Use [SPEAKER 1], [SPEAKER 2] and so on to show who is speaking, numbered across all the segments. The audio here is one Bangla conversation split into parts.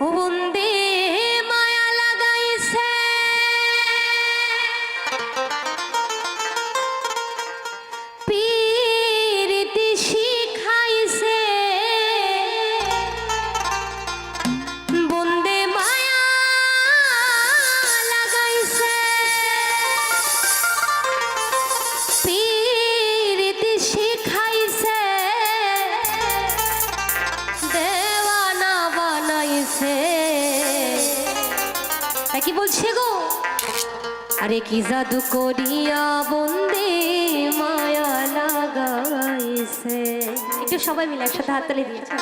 [SPEAKER 1] 온디 প্রেমে কি জাদু করিয়া বন্দে মায়া লাগাইছে। একটু সবাই মিলে একসাথে হাততালি দিয়েছে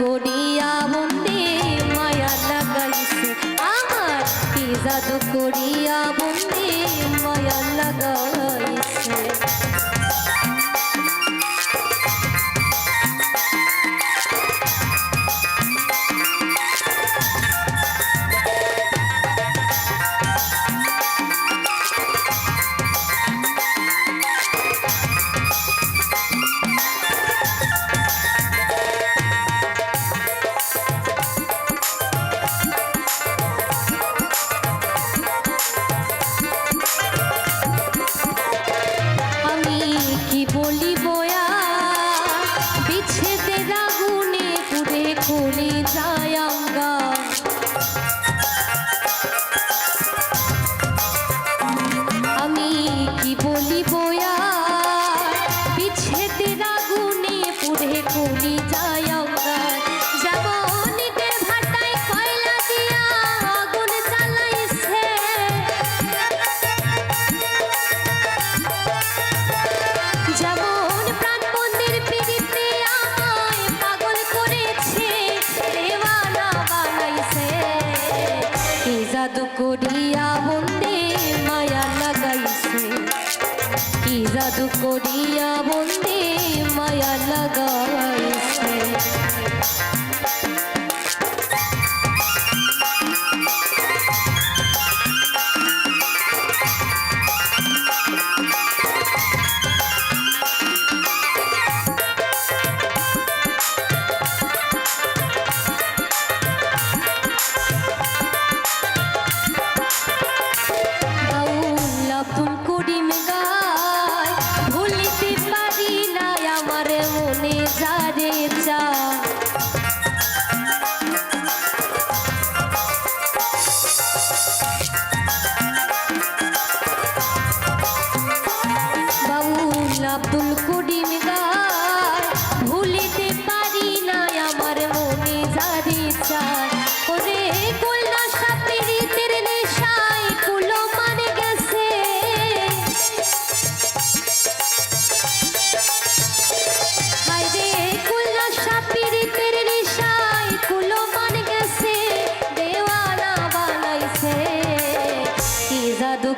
[SPEAKER 1] করিয়া মন্দে মায়া লাগাইছে। আমার কি জাদু করিয়া reaching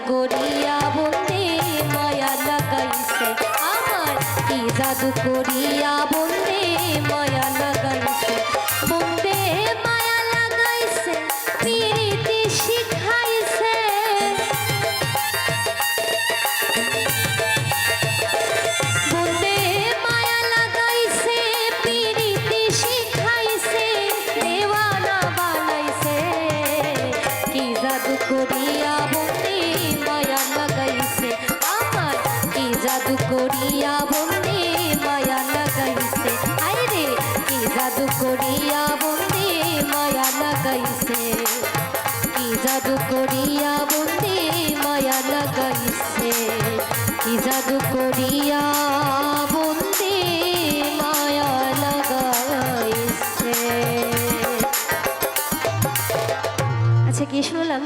[SPEAKER 1] করিয়া বন্দে মায়া লাগাইছে আমার। কি জাদু করিয়া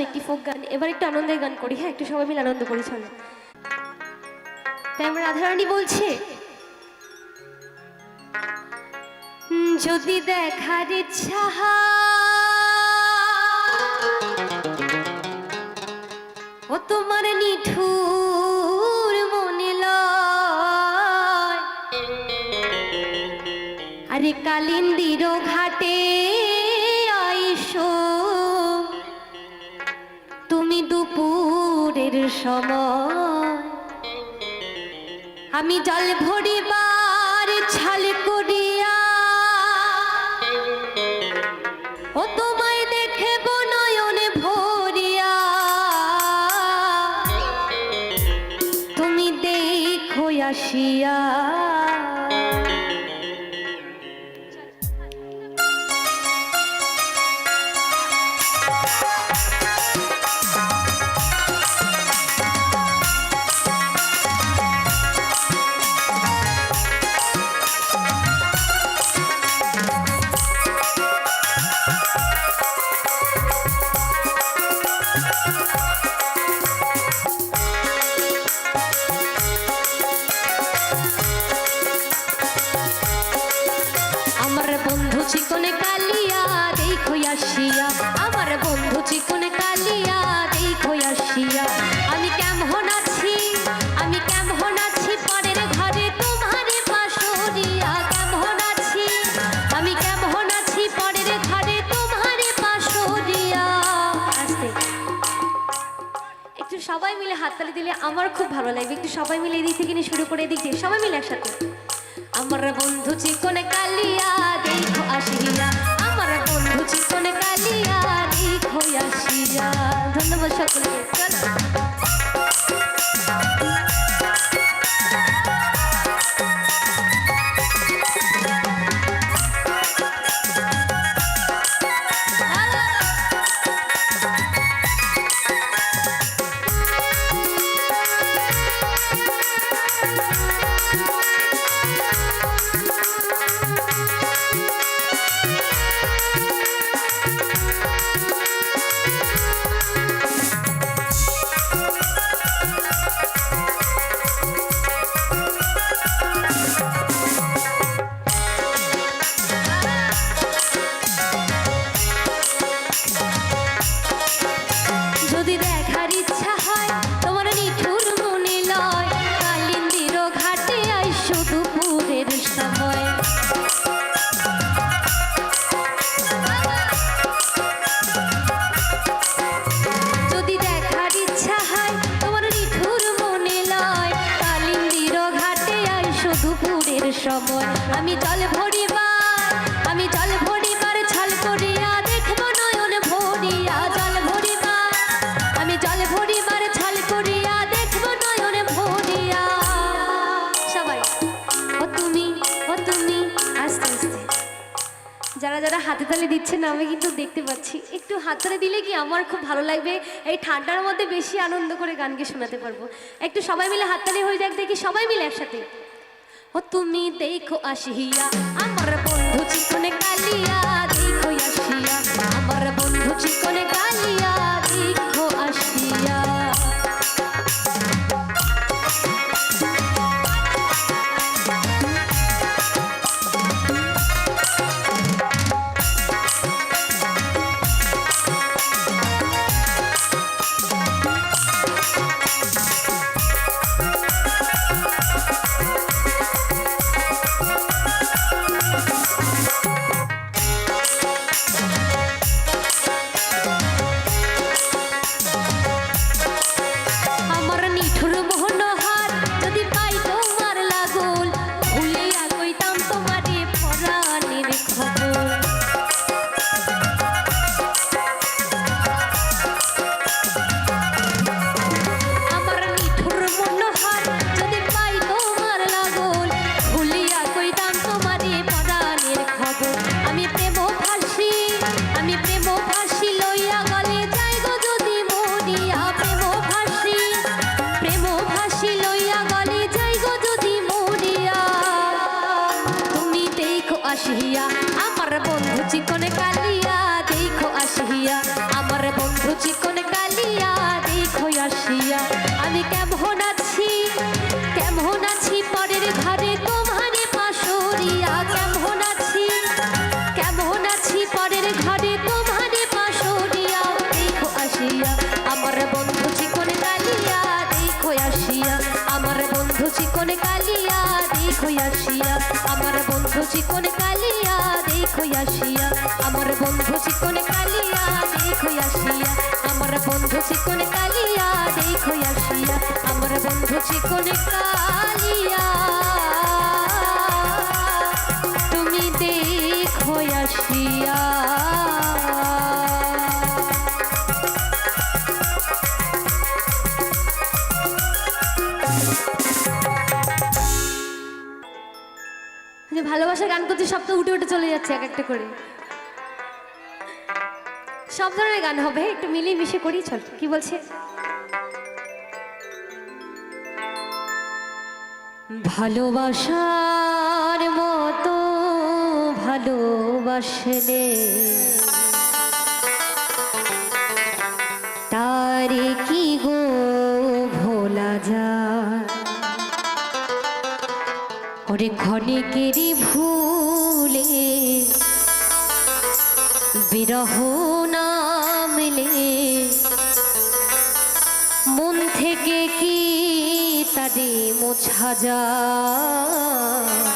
[SPEAKER 1] একটি ফোক গান, এবার একটু আনন্দের গান করি হ্যাঁ? একটু সবাই মিলে আনন্দ করি, চলো। তাই আমার রাধারানী বলছে যদি দেখার ইচ্ছা ও তোমার নিঠুর মনে লয়। আরে কালিন্দির ঘাটে সময়। আমি জল ভরিবার ছাল করিয়া ও তোমায় দেখে নয়নে ভরিয়া। তুমি দেখো আসিয়া সবাই মিলে হাততালি দিলে আমার খুব ভালো লাগবে। একটু সবাই মিলে এদিক থেকে নিয়ে শুরু করে এদিক দিয়ে সবাই মিলে একসাথে। আমার বন্ধু চিকন কালিয়া দেখো আসিয়া। আমার বন্ধু চিকন কালিয়া দেখো আসিয়া। ধন্যবাদ সকলকে। চলো। আমি কিন্তু দেখতে পাচ্ছি। একটু হাততালি দিলে কি আমার খুব ভালো লাগবে? এই ঠান্ডার মধ্যে বেশি আনন্দ করে গানকে শোনাতে পারব। একটু সবাই মিলে হাততালি হয়ে যাক, দেখি সবাই মিলে একসাথে। ও তুমি দেখো আসিয়া, আমার বন্ধু চিকনে কালিয়া, দেখো আসিয়া, আমার বন্ধু চিকনে কালিয়া। দেখো আসিয়া, আমার বন্ধু চিকন কালিয়া, দেখো আসিয়া, আমার বন্ধু চিকন কালিয়া। তুমি দেখো আসিয়া। ভালোবাসার গান করতে সব তো উঠে উঠে চলে যাচ্ছে এক একটা করে। ধরনের গান হবে, একটু মিলিয়ে মিশে করি চল। কি বলছে? ভালোবাসার মতো ভালোবাসলে তারে কি গো ভোলা যায়? ওরে ক্ষণিকেরই ভুলে বিরহ নামলে মন থেকে কি তারে মোছা যায়?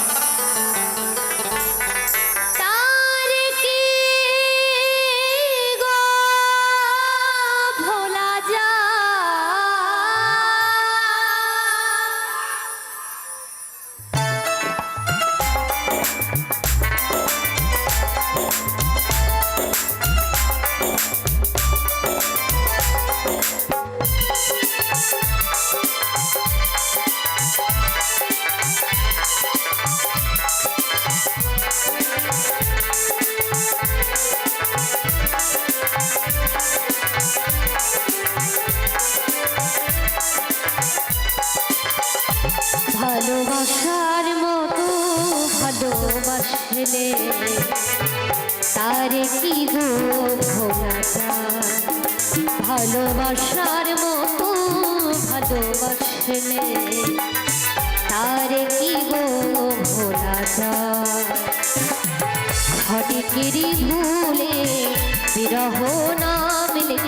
[SPEAKER 1] ভালোবাসার মতো ভালোবাসলে তারে কি গো ভালোবাসার মতো ভালোবাসলে তারে কি গো ভোলা যায়? ক্ষণিকিরি ভুলে বিরহ নামলে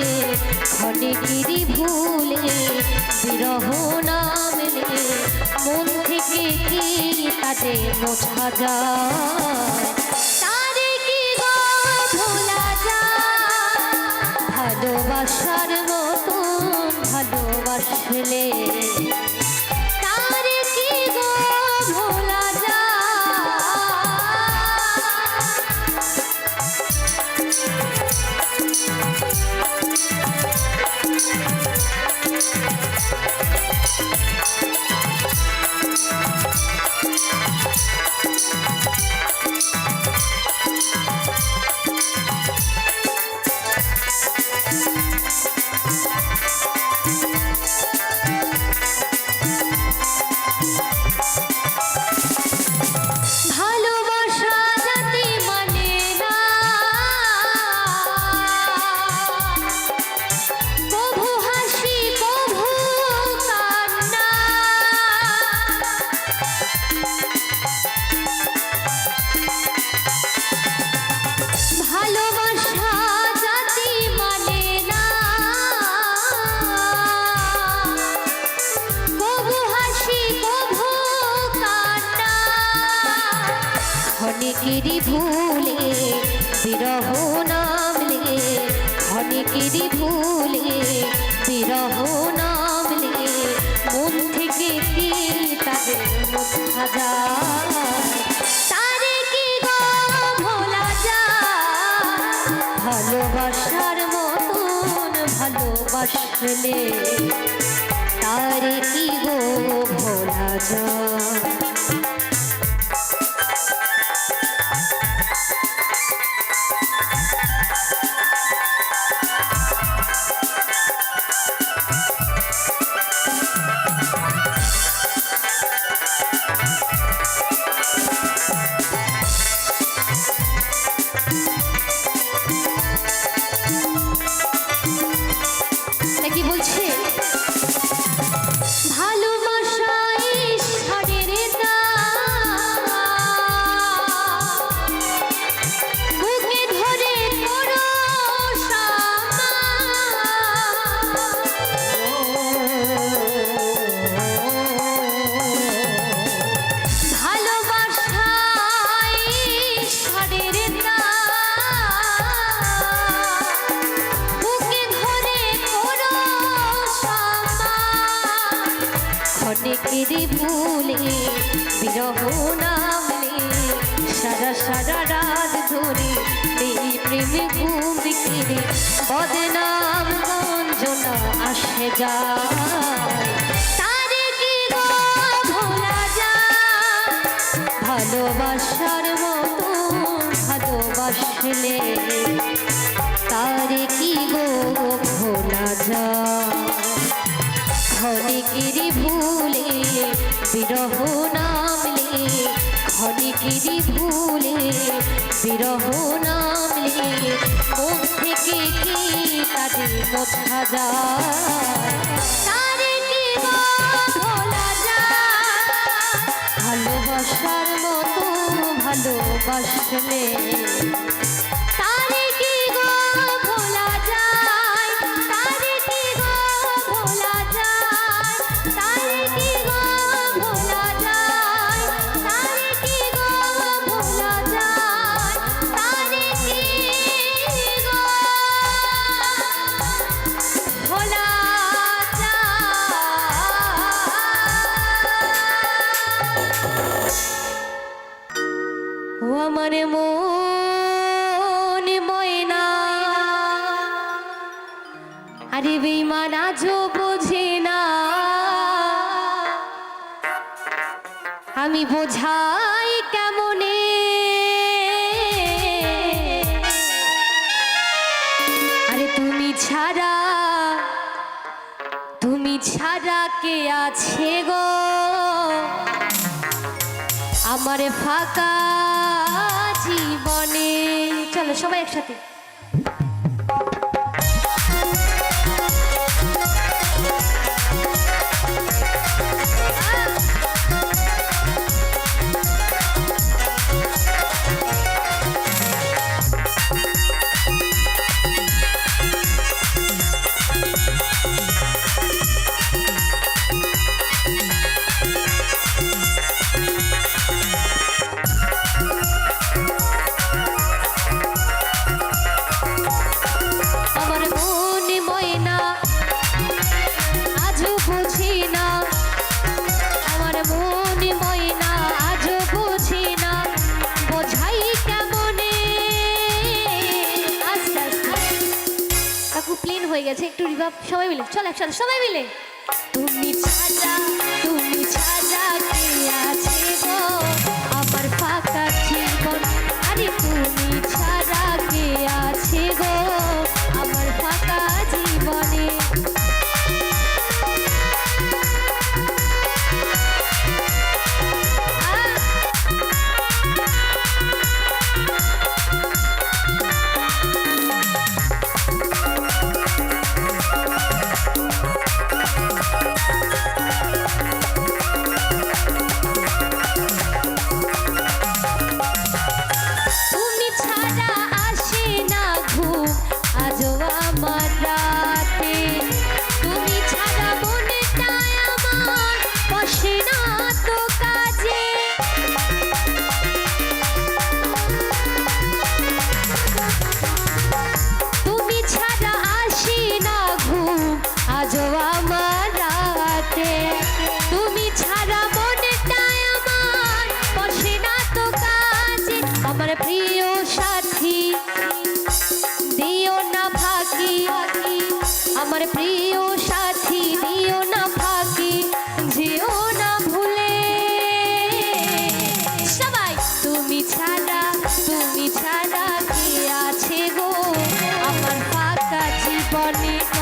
[SPEAKER 1] ক্ষণিকিরি ভুলে, বিরহ নামলে মন থেকে কি তাতে মোছা যায়? তারে কি ভোলা ভালোবাসার Thank you. বিরহ নামলে ক্ষণিকেরই ভুলে বিরহ নামলে, মন থেকে কি তাদের মোছা যায় তারে কি গো ভোলা যায়? ভালোবাসার মতন ভালোবাসলে, তারে কি গো ভোলা যায়? ক্ষণিকিরি ভুলে, বিরহ নামলে ক্ষণিকিরি ভুলে, বিরহ নামলে মন থেকে কি তাদের কথা যা ভালোবাসার মতো ভালোবাসলে আরে বেইমান আজো বোঝে না। আমি বোঝাই কেমনে? আরে তুমি ছাড়া তুমি ছাড়া কে আছে গো? আমার ফাঁকা জীবনে। চলো সবাই একসাথে। মিলে চল একসাথে সবাই মিলে। বনে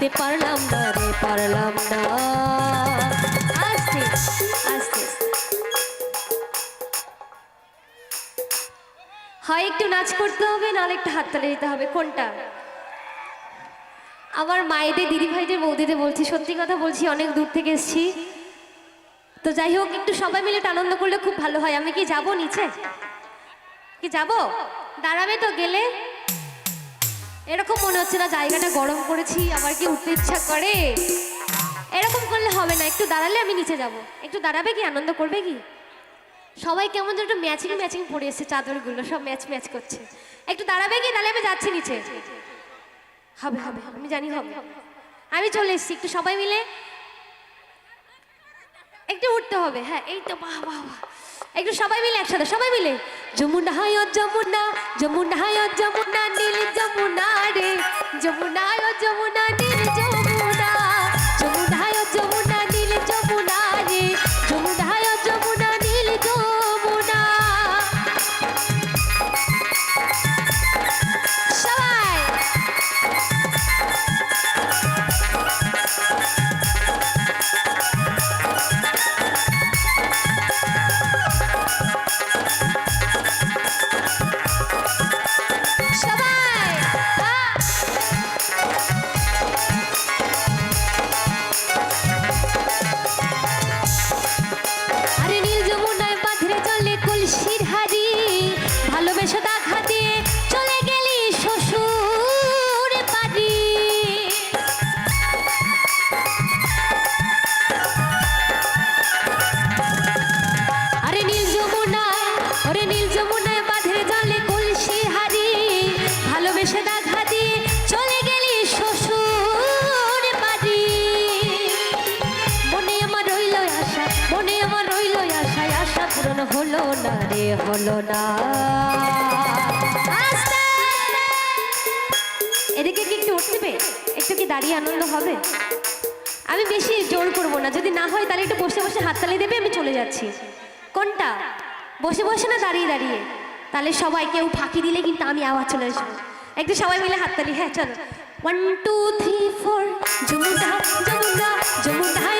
[SPEAKER 1] ধরে পারলাম না রে, পারলাম না। আস্তে আস্তে। হয় একটু নাচ করতে হবে, নাহলে একটু হাততালি দিতে হবে। কোনটা? আমার মায়েদের দিদি ভাইদের বৌদিদের বলছি, সত্যি কথা বলছি, অনেক দূর থেকে এসেছি। তো যাই হোক, একটু সবাই মিলে আনন্দ করলে খুব ভালো হয়। আমি কি যাব নিচে? কি যাব? দাঁড়াবে তো গেলে? এরকম মনে হচ্ছে না জায়গাটা গরম করেছি আবার কি উঠতে ইচ্ছা করে? এরকম করলে হবে না, একটু দাঁড়ালে আমি নিচে যাব। একটু দাঁড়াবে কি, আনন্দ করবে কি? সবাই কেমন যেন একটু ম্যাচিং ম্যাচিং পরে এসেছে চাদরগুলো, সব ম্যাচ ম্যাচ করছে। একটু দাঁড়াবে কি তাহলে আমি যাচ্ছি নিচে। হবে হবে, আমি জানি হবে। আমি চলে এসেছি, একটু সবাই মিলে একটু উঠতে হবে। হ্যাঁ এই তো, বাহ বাহ বাহ। একটু সবাই মিলে একসাথে, সবাই মিলে। যমুনা হায় যমুনা যমুনা হায় যমুনা, নীল যমুনা রে। যমুনা যমুনা, নীল যমুনা। হলো না। এদিকে কি একটু উঠতে পে একটু কি দাঁড়িয়ে আনন্দ হবে? আমি বেশি জোর করব না। যদি না হয় তাহলে একটু বসে বসে হাততালি দেবে, আমি চলে যাচ্ছি। কোনটা? বসে বসে না দাঁড়িয়ে দাঁড়িয়ে? তাহলে সবাই কেউ ফাঁকি দিলে কিন্তু আমি আওয়াজ চলে আসব। একটু সবাই মিলে হাততালি। হ্যাঁ চলো। One two three four Jamuna Jamuna Jamuna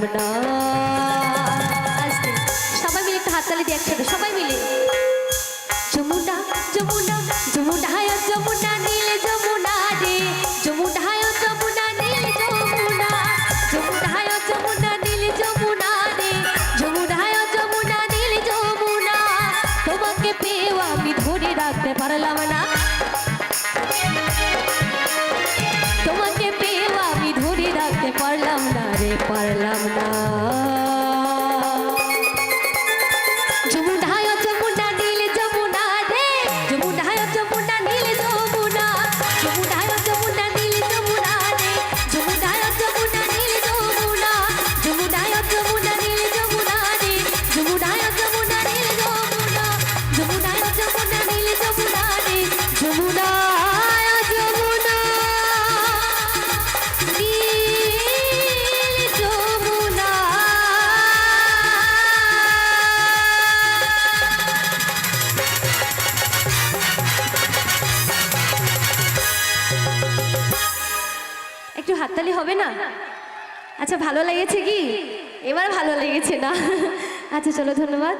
[SPEAKER 1] না সবাই মিলে একটু হাততালি দিয়ে একসাথে, সবাই মিলে। যমুনা যমুনা যমুনা হায় যমুনা নীল যমুনা রে। যমুনা হায় যমুনা নীল যমুনা। যমুনা হায় যমুনা নীল যমুনা রে। যমুনা হায় যমুনা নীল যমুনা। তোমাকে পেয়েও আমি ধরে রাখতে পারলাম না। তোমাকে পেয়েও আমি ধরে রাখতে পারলাম না রে, পারলাম না। আচ্ছা চলো ধন্যবাদ।